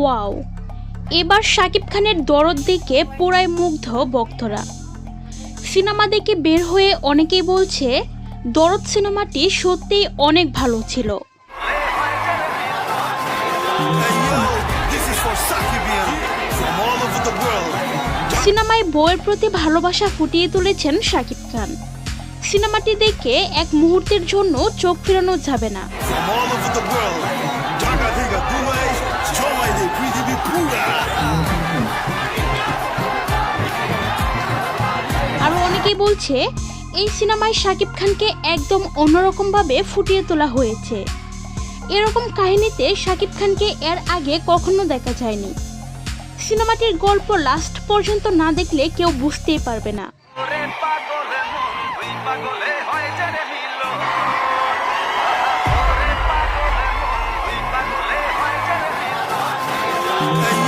Wow. এবার শাকিব খানের দরদ দেখে পুরাই মুগ্ধ ভক্তরা। সিনেমা দেখে বের হয়ে অনেকেই বলছে, দরদ সিনেমাটি সত্যিই অনেক ভালো ছিল. সিনেমায় বইয়ের প্রতি ভালোবাসা ফুটিয়ে তুলেছেন শাকিব খান। সিনেমাটি দেখে এক মুহূর্তের জন্য চোখ ফেরানো যাবে না. আরও অনেকেই বলছে, এই সিনেমায় শাকিব খানকে একদম অন্যরকমভাবে ফুটিয়ে তোলা হয়েছে। এরকম কাহিনীতে শাকিব খানকে এর আগে কখনো দেখা যায়নি। সিনেমাটির গল্প লাস্ট পর্যন্ত না দেখলে কেউ বুঝতেই পারবে না। পাগলে হয় যারে দুই পাগলে হয় যারে Hey